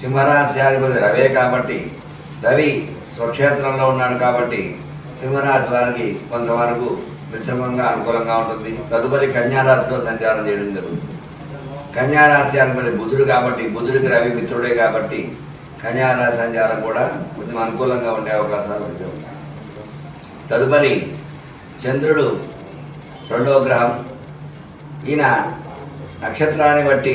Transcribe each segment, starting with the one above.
సింహరాశ్యాధిపతి రవే కాబట్టి రవి స్వక్షేత్రంలో ఉన్నాడు కాబట్టి సింహరాశి వారికి కొంతవరకు మిశ్రమంగా అనుకూలంగా ఉంటుంది. తదుపరి కన్యారాశిలో సంచారం చేయడం జరుగుతుంది. కన్యారాశి అధిపతి బుధుడు కాబట్టి బుధుడికి రవి మిత్రుడే కాబట్టి కన్యారాశి సంచారం కూడా కొంచెం అనుకూలంగా ఉండే అవకాశాలు అయితే ఉన్నాయి తదుపరి చంద్రుడు రెండవ గ్రహం. ఈయన నక్షత్రాన్ని బట్టి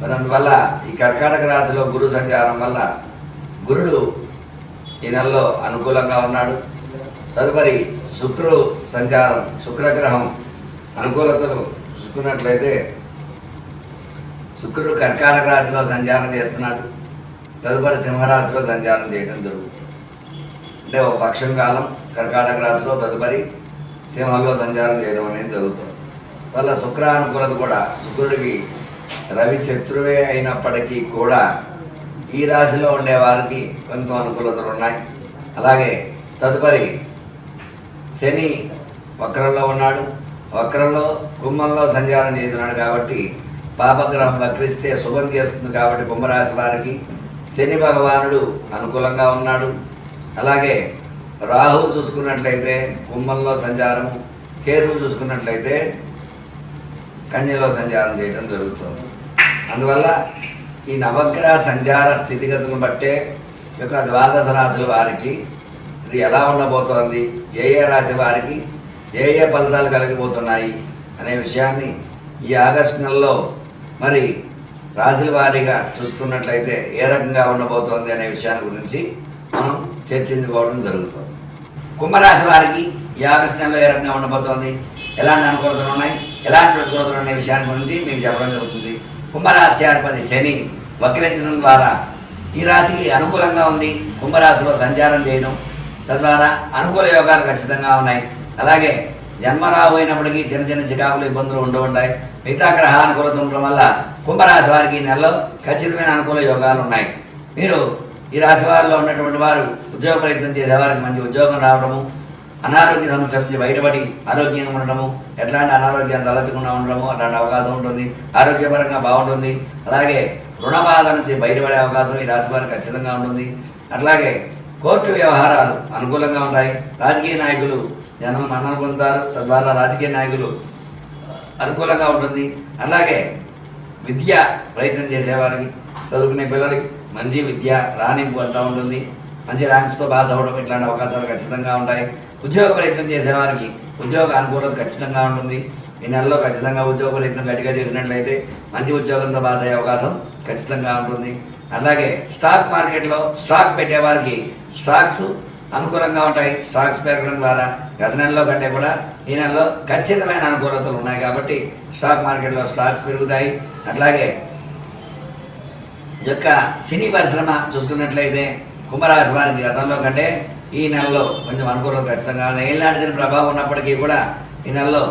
మరి అందువల్ల ఈ కర్కాటక రాశిలో గురు సంచారం వల్ల గురుడు ఈ నెలలో అనుకూలంగా ఉన్నాడు. తదుపరి శుక్రుడు సంచారం శుక్రగ్రహం అనుకూలతను చూసుకున్నట్లయితే శుక్రుడు కర్కాటక రాశిలో సంచారం చేస్తున్నాడు. తదుపరి సింహరాశిలో సంచారం చేయడం జరుగుతుంది. అంటే ఒక పక్షం కాలం కర్కాటక రాశిలో తదుపరి సింహంలో సంచారం చేయడం అనేది జరుగుతుంది. వల్ల శుక్రానుకూలత కూడా శుక్రుడికి రవి శత్రువే అయినప్పటికీ కూడా ఈ రాశిలో ఉండే వారికి కొంత అనుకూలతలు ఉన్నాయి. అలాగే తదుపరి శని వక్రంలో ఉన్నాడు. వక్రంలో కుంభంలో సంచారం చేస్తున్నాడు కాబట్టి పాపగ్రహం వక్రిస్తే శుభం చేస్తుంది కాబట్టి కుంభరాశి వారికి శని భగవానుడు అనుకూలంగా ఉన్నాడు. అలాగే రాహు చూసుకున్నట్లయితే కుంభంలో సంచారము కేతువు చూసుకున్నట్లయితే కన్యలో సంచారం చేయడం జరుగుతుంది. అందువల్ల ఈ నవగ్రహ సంచార స్థితిగతులను బట్టే యొక్క ద్వాదశ రాశుల వారికి ఇది ఎలా ఉండబోతోంది? ఏ ఏ రాశి వారికి ఏ ఏ ఫలితాలు కలిగిపోతున్నాయి అనే విషయాన్ని ఈ ఆగస్టు నెలలో మరి రాశుల వారీగా చూసుకున్నట్లయితే ఏ రకంగా ఉండబోతోంది అనే విషయాన్ని గురించి మనం చర్చించుకోవడం జరుగుతుంది. కుంభరాశి వారికి ఈ ఆగస్టు నెలలో ఏ రకంగా ఉండబోతోంది? ఎలాంటి అనుకూలతలు ఉన్నాయి? ఎలాంటి ప్రతికూలతలు అనే విషయాన్ని గురించి మీకు చెప్పడం జరుగుతుంది. కుంభరాశి అధిపతి శని వక్రించడం ద్వారా ఈ రాశికి అనుకూలంగా ఉంది. కుంభరాశిలో సంచారం చేయడం తద్వారా అనుకూల యోగాలు ఖచ్చితంగా ఉన్నాయి. అలాగే జన్మరావు అయినప్పటికీ చిన్న చిన్న చికాకులు ఇబ్బందులు ఉంటూ ఉంటాయి. మిగతా గ్రహ అనుకూలత ఉండడం వల్ల కుంభరాశి వారికి ఈ నెలలో ఖచ్చితమైన అనుకూల యోగాలు ఉన్నాయి. మీరు ఈ రాశి వారిలో ఉన్నటువంటి వారు ఉద్యోగ ప్రయత్నం చేసేవారికి మంచి ఉద్యోగం రావడము అనారోగ్య సమస్య నుంచి బయటపడి ఆరోగ్యంగా ఉండడము ఎట్లాంటి అనారోగ్యం తలెత్తకుండా ఉండడము అట్లాంటి అవకాశం ఉంటుంది. ఆరోగ్యపరంగా బాగుంటుంది. అలాగే రుణ బాధ నుంచి బయటపడే అవకాశం ఈ రాశి వారికి ఖచ్చితంగా ఉంటుంది. అట్లాగే కోర్టు వ్యవహారాలు అనుకూలంగా ఉంటాయి. రాజకీయ నాయకులు జనం మన్నలు పొందుతారు. తద్వారా రాజకీయ నాయకులు అనుకూలంగా ఉంటుంది. అలాగే విద్య ప్రయత్నం చేసేవారికి చదువుకునే పిల్లలకి మంచి విద్య రాణింపు అంతా ఉంటుంది. మంచి ర్యాంక్స్తో పాస్ అవ్వడం ఇట్లాంటి అవకాశాలు ఖచ్చితంగా ఉంటాయి. ఉద్యోగ ప్రయత్నం చేసేవారికి ఉద్యోగ అనుకూలత ఖచ్చితంగా ఉంటుంది. ఈ నెలలో ఖచ్చితంగా ఉద్యోగ ప్రయత్నం గట్టిగా చేసినట్లయితే మంచి ఉద్యోగంతో పాస్ అయ్యే అవకాశం ఖచ్చితంగా ఉంటుంది. అలాగే స్టాక్ మార్కెట్లో స్టాక్ పెట్టేవారికి స్టాక్స్ అనుకూలంగా ఉంటాయి. స్టాక్స్ పెరగడం ద్వారా గత నెలలో కంటే కూడా ఈ నెలలో ఖచ్చితమైన అనుకూలతలు ఉన్నాయి కాబట్టి స్టాక్ మార్కెట్లో స్టాక్స్ పెరుగుతాయి. అట్లాగే యొక్క సినీ పరిశ్రమ చూసుకున్నట్లయితే కుంభరాశి వారికి గతంలో కంటే ఈ నెలలో కొంచెం అనుకూలత ఖచ్చితంగా. ఉన్నాయి ఏళ్ళనాటి శని ప్రభావం ఉన్నప్పటికీ కూడా ఈ నెలలో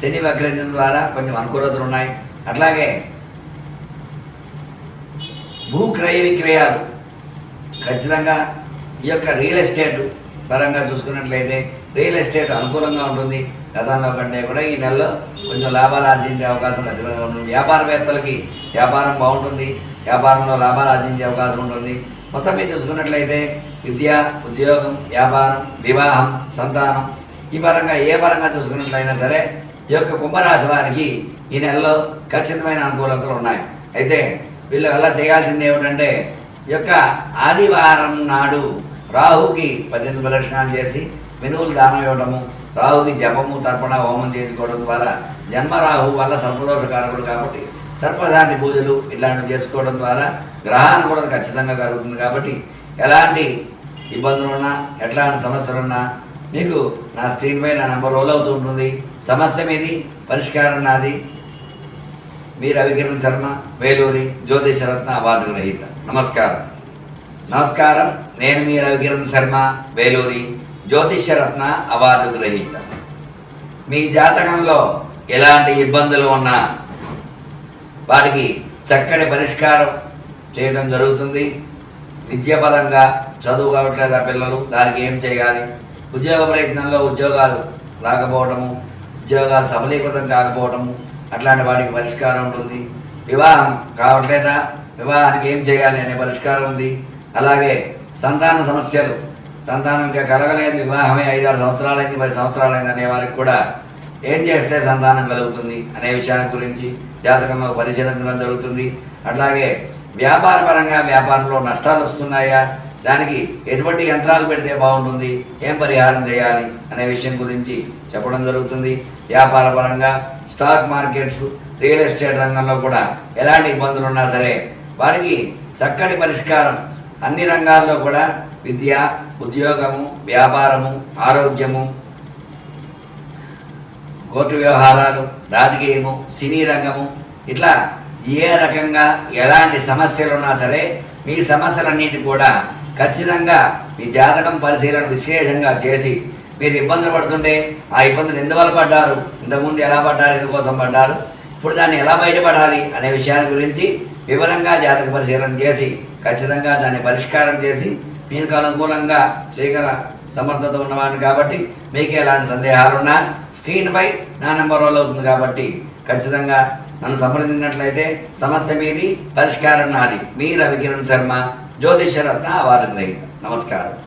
శని వక్రించడం ద్వారా కొంచెం అనుకూలతలు ఉన్నాయి. అట్లాగే భూ క్రయ విక్రయాలు ఖచ్చితంగా ఈ యొక్క రియల్ ఎస్టేట్ పరంగా చూసుకున్నట్లయితే రియల్ ఎస్టేట్ అనుకూలంగా ఉంటుంది. గతంలో కంటే కూడా ఈ నెలలో కొంచెం లాభాలు ఆర్జించే అవకాశం ఖచ్చితంగా ఉంటుంది. వ్యాపారవేత్తలకి వ్యాపారం బాగుంటుంది. వ్యాపారంలో లాభాలు ఆర్జించే అవకాశం ఉంటుంది. మొత్తం మీద చూసుకున్నట్లయితే విద్య ఉద్యోగం వ్యాపారం వివాహం సంతానం ఈ పరంగా ఏ పరంగా చూసుకున్నట్లయినా సరే ఈ యొక్క కుంభరాశి వారికి ఈ నెలలో ఖచ్చితమైన అనుకూలతలు ఉన్నాయి. అయితే వీళ్ళు వల్ల చేయాల్సింది ఏమిటంటే ఈ యొక్క ఆదివారం నాడు రాహుకి పద్దెనిమిది ప్రదక్షిణాలు చేసి మెనువులు దానం ఇవ్వడము రాహుకి జపము తర్పణ హోమం చేయించుకోవడం ద్వారా జన్మరాహు వల్ల సర్పదోషకారకుడు కాబట్టి సర్పశాంతి పూజలు ఇట్లాంటివి చేసుకోవడం ద్వారా గ్రహానుకూలత ఖచ్చితంగా కలుగుతుంది కాబట్టి ఎలాంటి ఇబ్బందులు ఉన్నా ఎట్లాంటి సమస్యలు ఉన్నా మీకు నా స్క్రీన్ పై నా నెంబర్ రోల్ అవుతూ ఉంటుంది. సమస్య మీది పరిష్కారం నాది. మీ రవికిరణ్ శర్మ వేలూరి జ్యోతిషరత్న అవార్డు గ్రహీత నమస్కారం. నమస్కారం. నేను మీ రవికిరణ్ శర్మ వేలూరి జ్యోతిషరత్న అవార్డు గ్రహీత మీ జాతకంలో ఎలాంటి ఇబ్బందులు ఉన్నా వాటికి చక్కటి పరిష్కారం చేయడం జరుగుతుంది. విద్యాపరంగా చదువు కావట్లేదా పిల్లలు? దానికి ఏం చేయాలి? ఉద్యోగ ప్రయత్నంలో ఉద్యోగాలు రాకపోవటము ఉద్యోగాలు సఫలీకృతం కాకపోవటము అట్లాంటి వాటికి పరిష్కారం ఉంటుంది. వివాహం కావట్లేదా? వివాహానికి ఏం చేయాలి అనే పరిష్కారం ఉంది. అలాగే సంతాన సమస్యలు. సంతానం ఇంకా కలగలేదు. వివాహమే ఐదారు సంవత్సరాలైంది పది సంవత్సరాలైంది అనే వారికి కూడా ఏం చేస్తే సంతానం కలుగుతుంది అనే విషయాన్ని గురించి జాతకంలో పరిశీలించడం జరుగుతుంది. అట్లాగే వ్యాపార పరంగా వ్యాపారంలో నష్టాలు వస్తున్నాయా? దానికి ఎటువంటి యంత్రాలు పెడితే బాగుంటుంది? ఏం పరిహారం చేయాలి అనే విషయం గురించి చెప్పడం జరుగుతుంది. వ్యాపార పరంగా స్టాక్ మార్కెట్స్ రియల్ ఎస్టేట్ రంగంలో కూడా ఎలాంటి ఇబ్బందులు ఉన్నా సరే వాటికి చక్కటి పరిష్కారం అన్ని రంగాల్లో కూడా విద్య ఉద్యోగము వ్యాపారము ఆరోగ్యము కోర్టు వ్యవహారాలు రాజకీయము సినీ రంగము ఇట్లా ఏ రకంగా ఎలాంటి సమస్యలు ఉన్నా సరే మీ సమస్యలన్నిటి కూడా ఖచ్చితంగా మీ జాతకం పరిశీలన విశేషంగా చేసి మీరు ఇబ్బందులు పడుతుంటే ఆ ఇబ్బందులు ఎందువల్ల పడ్డారు? ఇంతకుముందు ఎలా పడ్డారు? ఎందుకోసం పడ్డారు? ఇప్పుడు దాన్ని ఎలా బయటపడాలి అనే విషయాల గురించి వివరంగా జాతక పరిశీలన చేసి ఖచ్చితంగా దాన్ని పరిష్కారం చేసి మీకు అనుకూలంగా చేయగల సమర్థత ఉన్నవాడిని కాబట్టి మీకు ఎలాంటి సందేహాలున్నా స్క్రీన్పై నా నెంబర్ రోల్ అవుతుంది కాబట్టి ఖచ్చితంగా నన్ను సంప్రదించినట్లయితే సమస్య మీది పరిష్కారం నాది. మీ రవికిరణ్ శర్మ జ్యోతిషరత్న అవార్డు గ్రహీత. నమస్కారం.